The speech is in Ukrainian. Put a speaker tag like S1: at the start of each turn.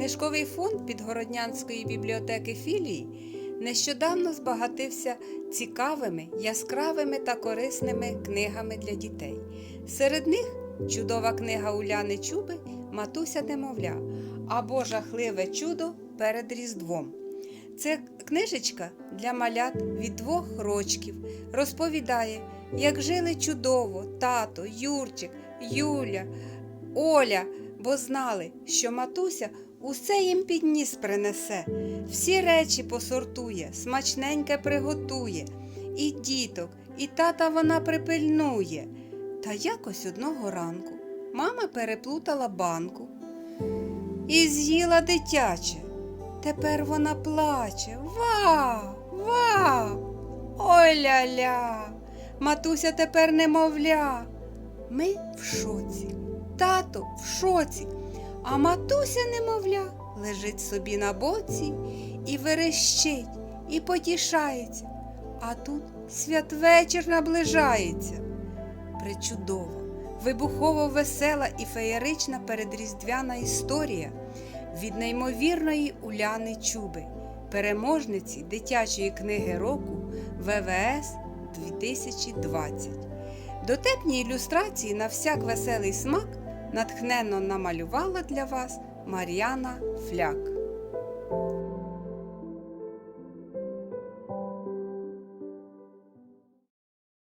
S1: Книжковий фонд Підгороднянської бібліотеки філії нещодавно збагатився цікавими, яскравими та корисними книгами для дітей. Серед них чудова книга Уляни Чуби Матуся немовля або Жахливе чудо перед Різдвом. Це книжечка для малят від двох рочків. Розповідає, як жили чудово тато, Юрчик, Юля, Оля, бо знали, що матуся усе їм підніс принесе, всі речі посортує, смачненьке приготує, і діток, і тата вона припильнує. Та якось одного ранку мама переплутала банку і з'їла дитяче. Тепер вона плаче. Ва, ва, ой ля-ля, матуся тепер немовля. Ми в шоці, тато в шоці, а матуся немовля лежить собі на боці і верещить, і потішається. А тут святвечір наближається. Причудова, вибухово весела і феєрична передріздвяна історія від неймовірної Уляни Чуби, переможниці дитячої книги року ВВС 2020. Дотепні ілюстрації на всяк веселий смак натхненно намалювала для вас Мар'яна Фляк.